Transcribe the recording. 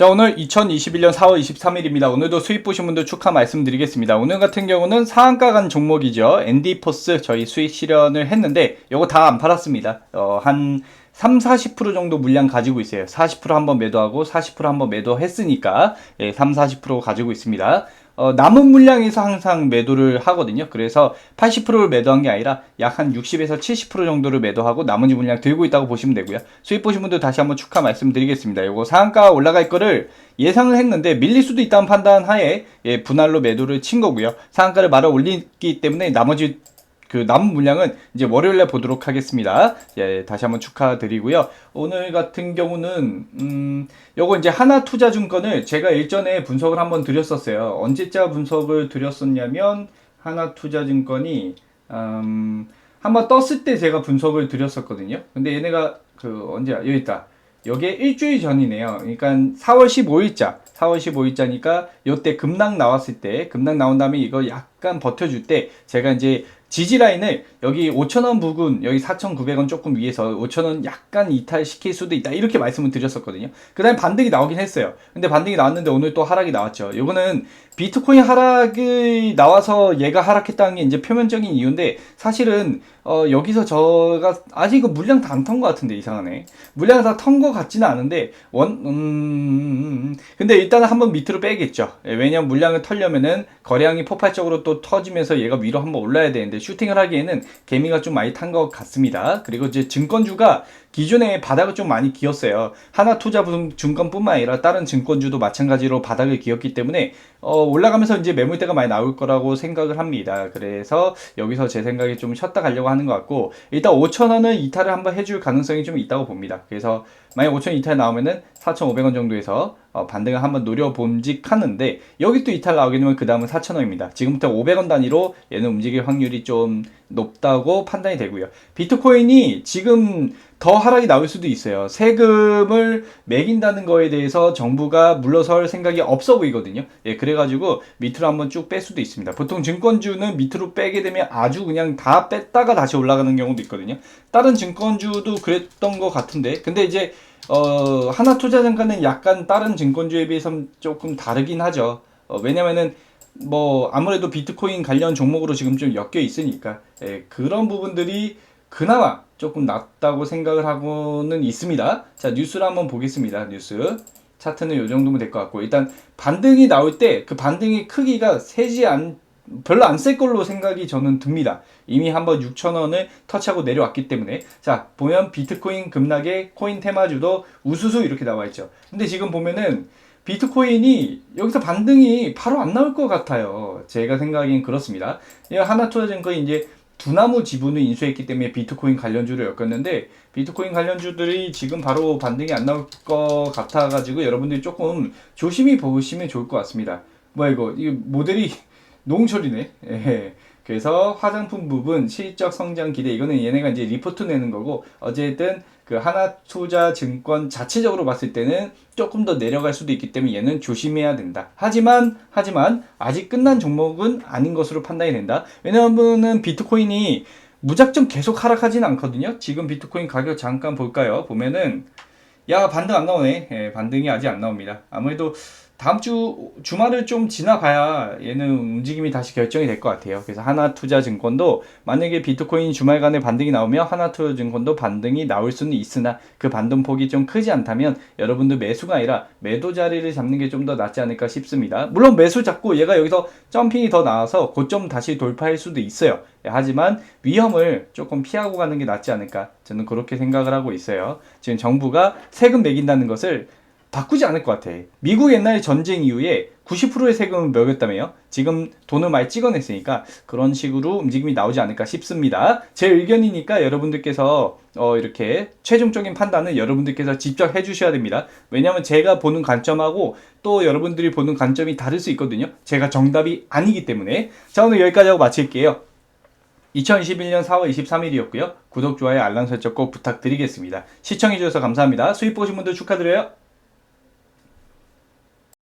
자 오늘 2021년 4월 23일입니다. 오늘도 수익 보신 분들 축하 말씀드리겠습니다. 오늘 같은 경우는 상한가 간 종목이죠. 엔디포스 저희 수익 실현을 했는데 이거 다 안 팔았습니다. 어, 한 3, 40% 정도 물량 가지고 있어요. 40% 한번 매도하고 40% 한번 매도했으니까 예, 3, 40% 가지고 있습니다. 어, 남은 물량에서 항상 매도를 하거든요. 그래서 80%를 매도한 게 아니라 약 한 60에서 70% 정도를 매도하고 나머지 물량 들고 있다고 보시면 되고요. 수익 보신 분들 다시 한번 축하 말씀드리겠습니다. 요거 상한가 올라갈 거를 예상을 했는데 밀릴 수도 있다는 판단 하에 예, 분할로 매도를 친 거고요. 상한가를 말아 올리기 때문에 나머지 그 남은 물량은 이제 월요일에 보도록 하겠습니다. 예, 다시 한번 축하드리고요. 오늘 같은 경우는 음, 요거 이제 하나 투자 증권을 제가 일전에 분석을 한번 드렸었어요. 언제자 분석을 드렸었냐면 하나 투자 증권이 음, 한번 떴을 때 제가 분석을 드렸었거든요. 근데 얘네가 그 언제야? 여기 있다. 여기에 일주일 전이네요. 그러니까 4월 15일자, 4월 15일자니까 요때 급락 나왔을 때, 급락 나온 다음에 이거 약간 버텨줄 때, 제가 이제 지지 라인을 여기 5,000원 부근, 여기 4,900원 조금 위에서 5,000원 약간 이탈시킬 수도 있다. 이렇게 말씀을 드렸었거든요. 그 다음에 반등이 나오긴 했어요. 근데 반등이 나왔는데 오늘 또 하락이 나왔죠. 요거는 비트코인 하락이 나와서 얘가 하락했다는 게 이제 표면적인 이유인데 사실은 어, 여기서 저가 아직 이거 물량 다 안 턴 것 같은데 이상하네. 물량 다 턴 것 같지는 않은데 원 음, 근데 일단은 한번 밑으로 빼겠죠. 예, 왜냐면 물량을 털려면은 거래량이 폭발적으로 또 터지면서 얘가 위로 한번 올라야 되는데 슈팅을 하기에는 개미가 좀 많이 탄 것 같습니다. 그리고 이제 증권주가 기존에 바닥을 좀 많이 기었어요. 하나 투자 증권뿐만 아니라 다른 증권주도 마찬가지로 바닥을 기었기 때문에 어, 올라가면서 이제 매물대가 많이 나올 거라고 생각을 합니다. 그래서 여기서 제 생각에 좀 쉬었다 가려고 하는 것 같고 일단 5,000원은 이탈을 한번 해줄 가능성이 좀 있다고 봅니다. 그래서 만약 5,000원 이탈 나오면은 4,500원 정도에서 어, 반등을 한번 노려봄직하는데 여기 또 이탈 나오게 되면 그 다음은 4,000원입니다. 지금부터 500원 단위로 얘는 움직일 확률이 좀 높다고 판단이 되고요. 비트코인이 지금 더 하락이 나올 수도 있어요. 세금을 매긴다는 거에 대해서 정부가 물러설 생각이 없어 보이거든요. 예, 그래가지고 밑으로 한번 쭉 뺄 수도 있습니다. 보통 증권주는 밑으로 빼게 되면 아주 그냥 다 뺐다가 다시 올라가는 경우도 있거든요. 다른 증권주도 그랬던 것 같은데, 근데 이제 어, 하나투자증권은 약간 다른 증권주에 비해서 조금 다르긴 하죠. 어, 왜냐면은 뭐 아무래도 비트코인 관련 종목으로 지금 좀 엮여 있으니까 예, 그런 부분들이 그나마 조금 낫다고 생각을 하고는 있습니다. 자 뉴스를 한번 보겠습니다. 뉴스 차트는 이 정도면 될 것 같고 일단 반등이 나올 때 그 반등의 크기가 세지 않 별로 안셀 걸로 생각이 저는 듭니다. 이미 한번 6,000원을 터치하고 내려왔기 때문에 자 보면 비트코인 급락의 코인 테마주도 우수수 이렇게 나와 있죠. 근데 지금 보면은 비트코인이 여기서 반등이 바로 안 나올 것 같아요. 제가 생각엔 그렇습니다. 하나투자증권이 이제 두나무 지분을 인수했기 때문에 비트코인 관련주를 엮었는데 비트코인 관련주들이 지금 바로 반등이 안 나올 것 같아가지고 여러분들이 조금 조심히 보시면 좋을 것 같습니다. 뭐야 이거 이 모델이 농철이네. 예. 그래서 화장품 부분 실적 성장 기대 이거는 얘네가 이제 리포트 내는 거고 어쨌든 그 하나투자증권 자체적으로 봤을 때는 조금 더 내려갈 수도 있기 때문에 얘는 조심해야 된다. 하지만 하지만 아직 끝난 종목은 아닌 것으로 판단이 된다. 왜냐하면은 비트코인이 무작정 계속 하락하진 않거든요. 지금 비트코인 가격 잠깐 볼까요? 보면은 야 반등 안 나오네. 예, 반등이 아직 안 나옵니다. 아무래도 다음 주 주말을 좀 지나봐야 얘는 움직임이 다시 결정이 될 것 같아요. 그래서 하나투자증권도 만약에 비트코인 주말간에 반등이 나오면 하나투자증권도 반등이 나올 수는 있으나 그 반등 폭이 좀 크지 않다면 여러분들 매수가 아니라 매도 자리를 잡는 게 좀 더 낫지 않을까 싶습니다. 물론 매수 잡고 얘가 여기서 점핑이 더 나와서 고점 다시 돌파할 수도 있어요. 하지만 위험을 조금 피하고 가는 게 낫지 않을까 저는 그렇게 생각을 하고 있어요. 지금 정부가 세금 매긴다는 것을 바꾸지 않을 것 같아. 미국 옛날 전쟁 이후에 90%의 세금을 매겼다며요. 지금 돈을 많이 찍어냈으니까 그런 식으로 움직임이 나오지 않을까 싶습니다. 제 의견이니까 여러분들께서 어 이렇게 최종적인 판단은 여러분들께서 직접 해주셔야 됩니다. 왜냐하면 제가 보는 관점하고 또 여러분들이 보는 관점이 다를 수 있거든요. 제가 정답이 아니기 때문에 자 오늘 여기까지 하고 마칠게요. 2021년 4월 23일이었고요. 구독, 좋아요, 알람 설정 꼭 부탁드리겠습니다. 시청해주셔서 감사합니다. 수익 보신 분들 축하드려요.